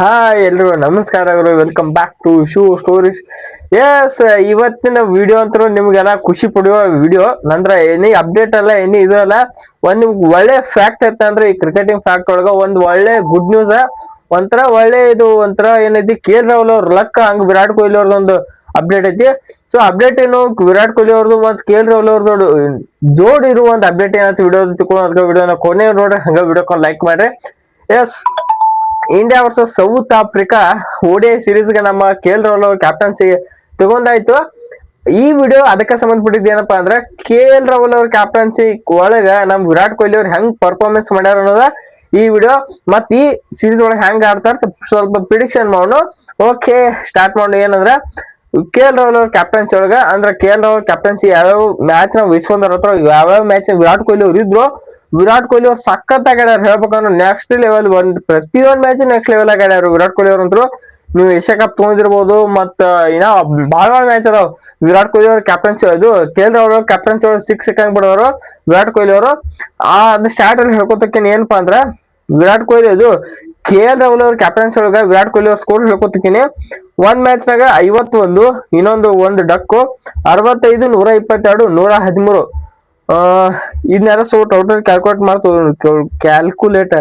Hi ಎಲ್ರು ನಮಸ್ಕಾರಗಳು welcome back to shoe stories yes ಇವತ್ತಿನ ವಿಡಿಯೋ ಅಂತೂ ನಿಮ್ಗೆಲ್ಲ ಖುಷಿ ಪಡುವ ವಿಡಿಯೋ ನಂತರ ಏನಿ ಅಪ್ಡೇಟ್ ಅಲ್ಲ, ಏನಿ ಇದು ಅಲ್ಲ, ಒಂದ್ ನಿಮ್ಗೆ ಒಳ್ಳೆ ಫ್ಯಾಕ್ಟ್ ಐತೆ ಅಂದ್ರೆ ಈ ಕ್ರಿಕೆಟಿಂಗ್ ಫ್ಯಾಕ್ಟ್ ಒಳಗ ಒಂದ್ ಒಳ್ಳೆ ಗುಡ್ ನ್ಯೂಸ್ ಒಂಥರ ಒಳ್ಳೆ ಇದು, ಒಂಥರ ಏನೈತಿ ಕೆ ಎಲ್ ರಾಹುಲ್ ಅವ್ರ ಲಕ್ಕ ಹಂಗ ವಿರಾಟ್ ಕೊಹ್ಲಿ ಒಂದು ಅಪ್ಡೇಟ್ ಐತಿ. ಸೊ ಅಪ್ಡೇಟ್ ಏನು, ವಿರಾಟ್ ಕೊಹ್ಲಿ ಅವ್ರದ್ದು ಮತ್ತೆ ಕೆ ಎಲ್ ರಾಹುಲ್ ಅವ್ರದ್ದು ಜೋಡಿ ಇರುವ ಒಂದು ಅಪ್ಡೇಟ್ ಏನಂತ ವಿಡಿಯೋ ತಿಳ್ಕೊಂಡು ಅದಕ್ಕೆ ವಿಡಿಯೋನ ಕೊನೆ ನೋಡ್ರಿ, ಹಂಗ ವಿಡಿಯೋಕೊಂಡು ಲೈಕ್ ಮಾಡ್ರಿ. Yes India versus South Africa ODI ಸೀರೀಸ್ಗೆ ನಮ್ಮ ಕೆ ಎಲ್ ರಾಹುಲ್ ಅವ್ರ ಕ್ಯಾಪ್ಟನ್ಸಿ ತಗೊಂಡಾಯ್ತು. ಈ ವಿಡಿಯೋ ಅದಕ್ಕೆ ಸಂಬಂಧಪಟ್ಟಿದ್ದು ಏನಪ್ಪಾ ಅಂದ್ರೆ ಕೆ ಎಲ್ ರಾಹುಲ್ ಅವ್ರ ಕ್ಯಾಪ್ಟನ್ಸಿ ಒಳಗ ನಮ್ ವಿರಾಟ್ ಕೊಹ್ಲಿ ಅವ್ರು ಹೆಂಗ್ ಪರ್ಫಾರ್ಮೆನ್ಸ್ ಮಾಡ್ಯಾರ ಅನ್ನೋದ ಈ ವಿಡಿಯೋ ಮತ್ ಈ ಸೀರೀಸ್ ಒಳಗೆ ಹೆಂಗ್ ಆಡ್ತಾರ ಸ್ವಲ್ಪ ಪ್ರಿಡಿಕ್ಷನ್ ಮಾಡೋಣ. ಓಕೆ ಸ್ಟಾರ್ಟ್ ಮಾಡೋಣ ಏನಂದ್ರೆ ಕೆ ಎಲ್ ರಾಹುಲ್ ಅವ್ರ ಕ್ಯಾಪ್ಟನ್ಸಿ ಒಳಗ, ಅಂದ್ರೆ ಕೆ ಎಲ್ ರಾಹುಲ್ ಕ್ಯಾಪ್ಟನ್ಸಿ ಯಾವ್ಯಾವ ಮ್ಯಾಚ್ನ ವಹಿಸ್ಕೊಂಡಾರ ಹತ್ರ, ಯಾವ್ಯಾವ ಮ್ಯಾಚ್ ವಿರಾಟ್ ಕೊಹ್ಲಿ ಅವ್ರು ಇದ್ರು ವಿರಾಟ್ ಕೊಹ್ಲಿ ಅವ್ರು ಸಖತ್ ಆಗ್ಯಾರ ಹೇಳ್ಬೇಕಂದ್ರೆ ನೆಕ್ಸ್ಟ್ ಲೆವೆಲ್ ಒಂದ್ ಪ್ರತಿಯೊಂದ್ ಮ್ಯಾಚ್ ನೆಕ್ಸ್ಟ್ ಲೆವೆಲ್ ಆಗ್ಯಾರ ವಿರಾಟ್ ಕೊಹ್ಲಿ ಅವ್ರಂತ್ರು ನೀವು ಏಷ್ಯಾ ಕಪ್ ತಗೊಂಡಿರ್ಬೋದು ಮತ್ತ ಇನ್ನ ಭಾಳ ಭಾಳ ಮ್ಯಾಚ್ ಅದಾವ. ವಿರಾಟ್ ಕೊಹ್ಲಿ ಅವ್ರ ಕ್ಯಾಪ್ಟನ್ಸಿ ಇದು ಕೆ ಎಲ್ ಕ್ಯಾಪ್ಟನ್ಸಿ ಒಳಗೆ ಸಿಕ್ಸ್ ಸಿಕ್ಕಂಗ್ ಬಿಡೋರು, ವಿರಾಟ್ ಕೊಹ್ಲಿ ಅವರು. ಆ, ಅದು ಸ್ಟಾರ್ಟ್ ಅಲ್ಲಿ ಹೇಳ್ಕೊತಕ್ಕೇನ್ ಏನಪ್ಪಾ ಅಂದ್ರೆ, ವಿರಾಟ್ ಕೊಹ್ಲಿ ಇದು ಕೆ ಎಲ್ ರಾಹುಲ್ ಅವ್ರ ಕ್ಯಾಪ್ಟನ್ಸಿ ಒಳಗ ವಿರಾಟ್ ಕೊಹ್ಲಿ ಅವ್ರ ಸ್ಕೋರ್ ಹೇಳ್ಕೊತಕ್ಕಿನಿ ಒಂದ್ ಮ್ಯಾಚ್ ನಾಗ ಐವತ್ತೊಂದು, ಇನ್ನೊಂದು ಒಂದು ಡಕ್ಕು, ಅರವತ್ತೈದು ನೂರ ಇಪ್ಪತ್ತೆರಡು, ನೂರ ಹದಿಮೂರು. ಇದನ್ನೆಲ್ಲ ಸೊ ಟೋಟಲ್ ಕ್ಯಾಲ್ಕುಲೇಟ್ ಮಾಡ್ತು ಕ್ಯಾಲ್ಕುಲೇಟ್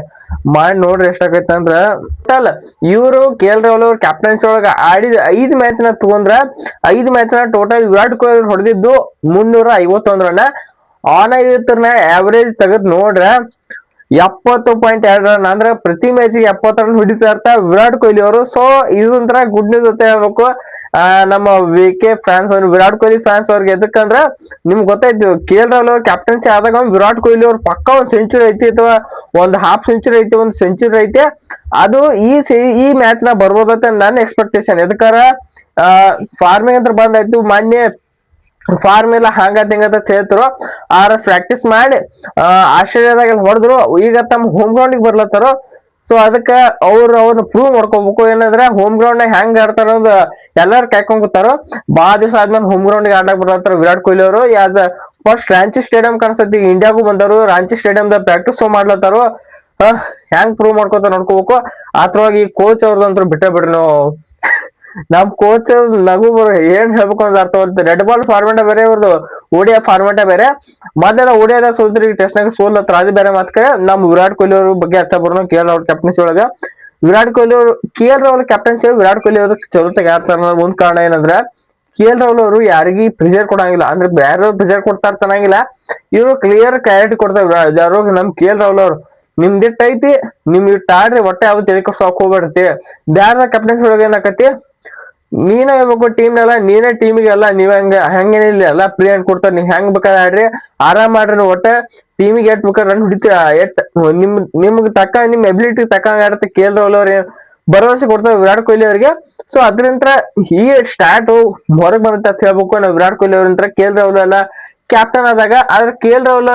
ಮಾಡಿ ನೋಡ್ರಿ ಎಷ್ಟಾಗೈತೆ ಅಂದ್ರ. ಅಲ್ಲ, ಇವರು ಕೆ ಎಲ್ ರಾಹುಲ್ ಅವ್ರ ಕ್ಯಾಪ್ಟನ್ಸಿ ಒಳಗ ಆಡಿದ ಐದು ಮ್ಯಾಚ್ನ ತಗೊಂಡ್ರ ಐದ್ ಮ್ಯಾಚ್ನ ಟೋಟಲ್ ವಿರಾಟ್ ಕೊಹ್ಲಿ ಹೊಡೆದಿದ್ದು ಮುನ್ನೂರ ಐವತ್ತೊಂದ್ ರನ್ ಆನ್ ಐವತ್ತರನ್ನ ಆವರೇಜ್ ತೆಗೆದ್ ನೋಡ್ರ ಎಪ್ಪತ್ತು ಪಾಯಿಂಟ್ ಎರಡು ರನ್ ಅಂದ್ರೆ ಪ್ರತಿ ಮ್ಯಾಚಿಗೆ ಎಪ್ಪತ್ತು ರನ್ ಹೊಡಿತಾ ಇರ್ತಾ ವಿರಾಟ್ ಕೊಹ್ಲಿ ಅವರು. ಸೊ ಇದೊಂಥರ ಗುಡ್ ನ್ಯೂಸ್ ಅಂತ ಹೇಳ್ಬೇಕು. ನಮ್ಮ ವಿ ಕೆ ಫ್ಯಾನ್ಸ್ ಅವ್ರು, ವಿರಾಟ್ ಕೊಹ್ಲಿ ಫ್ಯಾನ್ಸ್ ಅವ್ರಿಗೆ ಎದಕ್ಕಂದ್ರ ನಿಮ್ಗೆ ಗೊತ್ತಾಯ್ತು ಕೆ ಎಲ್ ರಾಹುಲ್ ಅವ್ರ ಕ್ಯಾಪ್ಟನ್ಸಿ ಆದಾಗ ವಿರಾಟ್ ಕೊಹ್ಲಿ ಅವ್ರ ಪಕ್ಕ ಒಂದು ಸೆಂಚುರಿ ಐತಿ ಅಥವಾ ಒಂದು ಹಾಫ್ ಸೆಂಚುರಿ ಐತಿ, ಒಂದು ಸೆಂಚುರಿ ಐತಿ. ಅದು ಈ ಈ ಮ್ಯಾಚ್ನ ಬರ್ಬೋದಂತ ನನ್ನ ಎಕ್ಸ್ಪೆಕ್ಟೇಷನ್ ಎದಕ್ಕಾರ ಫಾರ್ಮಿಂಗ್ ಅಂತ ಬಂದಾಯ್ತು ಮೊನ್ನೆ ಫಾರ್ಮ್ ಎಲ್ಲ ಹಂಗ ಹಿಂಗಂತ ಹೇಳ್ತಾರೋ ಆರ ಪ್ರಾಕ್ಟೀಸ್ ಮಾಡಿ ಆಸ್ಟ್ರೇಲಿಯಾದಾಗ ಹೊಡೆದ್ರು. ಈಗ ತಮ್ಮ ಹೋಮ್ ಗ್ರೌಂಡಿಗೆ ಬರ್ಲತ್ತಾರೋ? ಸೊ ಅದಕ್ಕೆ ಅವ್ರ ಅವ್ರನ್ನ ಪ್ರೂವ್ ಮಾಡ್ಕೋಬೇಕು. ಏನಂದ್ರೆ ಹೋಮ್ ಗ್ರೌಂಡ್ ಹೆಂಗ್ ಆಡ್ತಾರ ಅನ್ನೋದು ಎಲ್ಲಾರು ಕಾಯ್ಕೊಂಡ್ತಾರ ಬಾ ದಿವಸ ಆದ್ಮೇಲೆ ಹೋಮ್ ಗ್ರೌಂಡ್ ಆಡಕ್ ಬರ್ಲತ್ತಾರ ವಿರಾಟ್ ಕೊಹ್ಲಿ ಅವರು. ಯಾವ್ದ ಫಸ್ಟ್ ರಾಂಚಿ ಸ್ಟೇಡಿಯಂ ಕಾಣಿಸ್ತೈತಿ ಇಂಡಿಯಾಗೂ ಬಂದರು ರಾಂಚಿ ಸ್ಟೇಡಿಯಂದ ಪ್ರಾಕ್ಟೀಸ್ ಮಾಡ್ಲತ್ತಾರೋ. ಹೆಂಗ್ ಪ್ರೂವ್ ಮಾಡ್ಕೋತಾರ ನೋಡ್ಕೋಬೇಕು. ಆತ್ರವಾಗಿ ಕೋಚ್ ಅಂತ ಬಿಟ್ಟೆ ಬಿಡ್ರಿ ನಾವು. ನಮ್ ಕೋಚ್ ನಗು ಏನ್ ಹೇಳ್ಬೇಕು ಅಂತ ಅರ್ಥ ರೆಡ್ ಬಾಲ್ ಫಾರ್ಮೆಟ್ ಬೇರೆ ಇವ್ರದ್ದು ಓಡಿಯ ಫಾರ್ಮೆಟ್ ಬೇರೆ. ಮೊದಲ ಓಡಿಯಾದ ಸೋಲ್ತ್ರಿ ಟೆಸ್ಟ್ ನಾಗ ಹತ್ರ. ಅದು ಬೇರೆ ಮಾತ್ಕೆ ನಮ್ ವಿರಾಟ್ ಕೊಹ್ಲಿ ಅವ್ರ ಬಗ್ಗೆ ಅರ್ಥ ಬರೋಣ ಕೆ ಎಲ್ ಅವ್ರ ಕ್ಯಾಪ್ಟನ್ಸಿ ಒಳಗ. ವಿರಾಟ್ ಕೊಹ್ಲಿ ಅವರು K L Rahul captaincy Virat Kohli ಅವ್ರ ಚಲೋ ಅನ್ನೋದ್ ಒಂದ್ ಕಾರಣ ಏನಂದ್ರೆ ಕೆ ಎಲ್ ರಾಹುಲ್ ಅವರು ಯಾರಿಗಿ ಪ್ರೆಷರ್ ಕೊಡಂಗಿಲ್ಲ. ಅಂದ್ರೆ ಬೇರೆ ಪ್ರೆಷರ್ ಕೊಡ್ತಾ ಇರ್ತಾನಂಗಿಲ್ಲ ಇವರು ಕ್ಲಿಯರ್ ಕ್ಲಾರಿಟಿ ಕೊಡ್ತಾರ ಯಾರು ನಮ್ ಕೆ ಎಲ್ ರಾಹುಲ್ ಅವರು ನಿಮ್ದು ಇಟ್ಟ ಐತಿ ನಿಮ್ ಇಟ್ಟ ಆಡ್ರಿ ಒಟ್ಟೆ ಯಾವ್ದು ತಲೆ ಸಾಕು ಹೋಗ್ಬೇಡ್ತಿ ಬ್ಯಾರ ಕ್ಯಾಪ್ಟನ್ಸಿ ಒಳಗೆ ಏನಾಕತಿ ನೀನೇ ಹೇಳ್ಬೇಕು ಟೀಮ್ನೆಲ್ಲ ನೀನೇ ಟೀಮಿಗೆ ಎಲ್ಲ, ನೀವ್ ಹಂಗ ಹಂಗೇನಿಲ್ಲ ಎಲ್ಲ ಪ್ರೀ ಅನ್ ಕೊಡ್ತಾರ, ನೀವ್ ಹೆಂಗ್ ಬೇಕಾದ್ರೆ ಆಡ್ರಿ, ಆರಾಮ್ ಮಾಡ್ರಿ ಒಟ್ಟ ಟೀಮಿಗೆ ಎಟ್ ಬೇಕಾದ್ರೆ ರನ್ ಹೊಡಿತೀರ ಎಟ್ ನಿಮ್, ನಿಮ್ಗೆ ತಕ್ಕ, ನಿಮ್ ಎಬಿಲಿಟಿ ತಕ್ಕ ಆಡತ್ತೆ ಕೆ ಎಲ್ ಅವ್ರ ಭರವಸೆ ಕೊಡ್ತಾರೆ ವಿರಾಟ್ ಕೊಹ್ಲಿ ಅವರಿಗೆ. ಸೊ ಅದ್ರಿಂತ ಈ ಸ್ಟಾರ್ಟ್ ಹೊರಗೆ ಬಂದತ್ತೆ ಅಂತ ಹೇಳ್ಬೇಕು, ನಾವು ವಿರಾಟ್ ಕೊಹ್ಲಿ ಅವ್ರಂತ್ರ ಕೆ ಎಲ್ ರಾಹುಲ್ ಎಲ್ಲ ಕ್ಯಾಪ್ಟನ್ ಆದಾಗ, ಆದ್ರೆ K L Rahul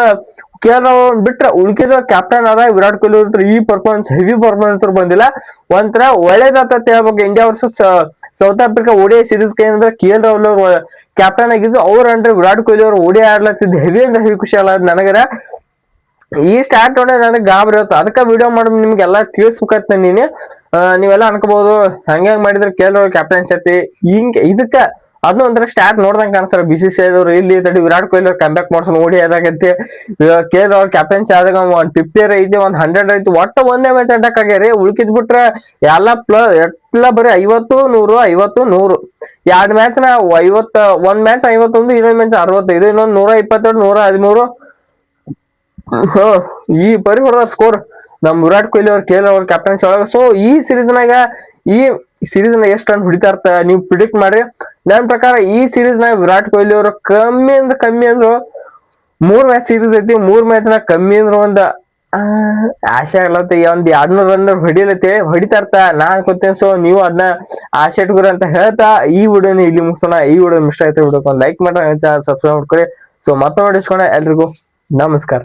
K R Rahul ಬಿಟ್ರೆ ಉಳ್ಕಿದ ಕ್ಯಾಪ್ಟನ್ ಆದ ವಿರಾಟ್ ಕೊಹ್ಲಿ ಹತ್ರ ಈ ಪರ್ಫಾರ್ಮೆನ್ಸ್ ಹೆವಿ ಪರ್ಫಾರ್ಮೆನ್ಸ್ ಬಂದಿಲ್ಲ. ಒಂಥರ ಒಳ್ಳೇದಾತ ಅಂತ ಹೇಳ್ಬೇಕು India versus South Africa ODI series ಏನಂದ್ರೆ ಕೆ ಎಲ್ ರಾಹುಲ್ ಅವರು ಕ್ಯಾಪ್ಟನ್ ಆಗಿದ್ದು ಅವ್ರ ಅಂದ್ರೆ ವಿರಾಟ್ ಕೊಹ್ಲಿ ಅವರು ಓಡಿ ಆಡ್ಲತ್ತಿದ್ದು ಹೆವಿ ಅಂದ್ರೆ ಹೆವಿ ಖುಷಿ ಅಲ್ಲ ನನಗರ. ಈ ಸ್ಟಾರ್ಟ್ ನೋಡಿ ನನಗೆ ಗಾಬರಿ ಇರುತ್ತೆ ಅದಕ್ಕೆ ವಿಡಿಯೋ ಮಾಡಿ ನಿಮ್ಗೆಲ್ಲ ತಿಳಿಸ್ಬೇಕಂತ ನೀನು ನೀವೆಲ್ಲ ಅನ್ಕೋಬಹುದು ಹಂಗ ಮಾಡಿದ್ರೆ ಕೇಳೋ ಕ್ಯಾಪ್ಟನ್ ಸತಿ ಹಿಂಗೆ ಇದಕ್ಕ ಅದು ಅಂದ್ರೆ ಸ್ಟಾರ್ಟ್ ನೋಡ್ದಂಗ ಕಾಣಿಸ್ತಾರ. ಬಿ ಸಿ ಸಿ ಐದವ್ರು ಇಲ್ಲಿ ತಡಿ ವಿರಾಟ್ ಕೊಹ್ಲಿ ಅವ್ರು ಕಂಬ್ಯಾಕ್ ಮಾಡ್ಸೋಣ ಓಡಿ ಆದಾಗಂತೆ ಕೆ ಎಲ್ ಅವ್ರ ಕ್ಯಾಪ್ಟನ್ಸಿ ಆದಾಗ ಒಂದ್ ಫಿಫ್ಟಿ ಐತಿ ಒಂದ್ ಹಂಡ್ರೆಡ್ ಐತಿ ಒಟ್ಟ ಒಂದೇ ಮ್ಯಾಚ್ ಅಟ್ಯಾಕ್ ಆಗ್ಯಾರಿ. ಉಳ್ಕಿದ್ ಬಿಟ್ರ ಎಲ್ಲ ಪ್ಲ, ಎಲ್ಲ ಬರೀ ಐವತ್ತು ನೂರು ಐವತ್ತು ನೂರು. ಎರಡ್ ಮ್ಯಾಚ್ನ ಐವತ್ತ, ಒಂದ್ ಮ್ಯಾಚ್ ಐವತ್ತೊಂದು, ಇನ್ನೊಂದ್ ಮ್ಯಾಚ್ ಅರವತ್ತೈದು, ಇನ್ನೊಂದ್ ನೂರ ಇಪ್ಪತ್ತೆರಡು, ನೂರ ಹದಿಮೂರು. ಈ ಪರಿ ಹೊಡೆದ ಸ್ಕೋರ್ ನಮ್ ವಿರಾಟ್ ಕೊಹ್ಲಿ ಅವ್ರ, ಕೆ ಎಲ್ ಅವ್ರ ಕ್ಯಾಪ್ಟನ್ಸಿ ಒಳಗ. ಸೊ ಈ ಸೀರೀಸ್ ನಾಗ ಈ ಸೀರೀಸ್ ನಾಗ ಎಷ್ಟು ರನ್ ಹೊಡಿತಾ ಇರ್ತ, ನೀವು ಪ್ರಿಡಿಕ್ಟ್ ಮಾಡ್ರಿ. ನನ್ ಪ್ರಕಾರ ಈ ಸೀರೀಸ್ ನಾಗ ವಿರಾಟ್ ಕೊಹ್ಲಿ ಅವರು ಕಮ್ಮಿ ಅಂದ್ರೆ ಕಮ್ಮಿ ಅಂದ್ರು ಮೂರ್ ಮ್ಯಾಚ್ ಸೀರೀಸ್ ಐತಿ, ಮೂರ್ ಮ್ಯಾಚ್ ನಾಗ ಕಮ್ಮಿ ಅಂದ್ರು ಒಂದ್ ಆಶೆ ಆಗ್ಲತ್ತ, ಒಂದ್ ಎರಡ್ನೂರ್ ರನ್ ಹೊಡಿಲತ್ತೆ, ಹೊಡಿತಾ ಇರ್ತ, ನಾ ಅನ್ಕೋತೇನೆ ಸೊ ನೀವು ಅದನ್ನ ಆಶೆ ಇಟ್ಕೊರಿ ಅಂತ ಹೇಳ್ತಾ ಈ ವಿಡಿಯೋನ ಇಲ್ಲಿ ಮುಗಿಸೋಣ, ಈ ವಿಡಿಯೋ ಇಷ್ಟ ಆಯ್ತು ವಿಡಿಯೋ ಲೈಕ್ ಮಾಡ್ರಿ ಸಬ್ಸ್ಕ್ರೈಬ್ ಮಾಡ್ಕೊಳ್ಳಿ ಸೊ ಮತ್ತೊಮ್ಮೆ ನೋಡಿಸ್ಕೊಣ ಎಲ್ರಿಗೂ ನಮಸ್ಕಾರ.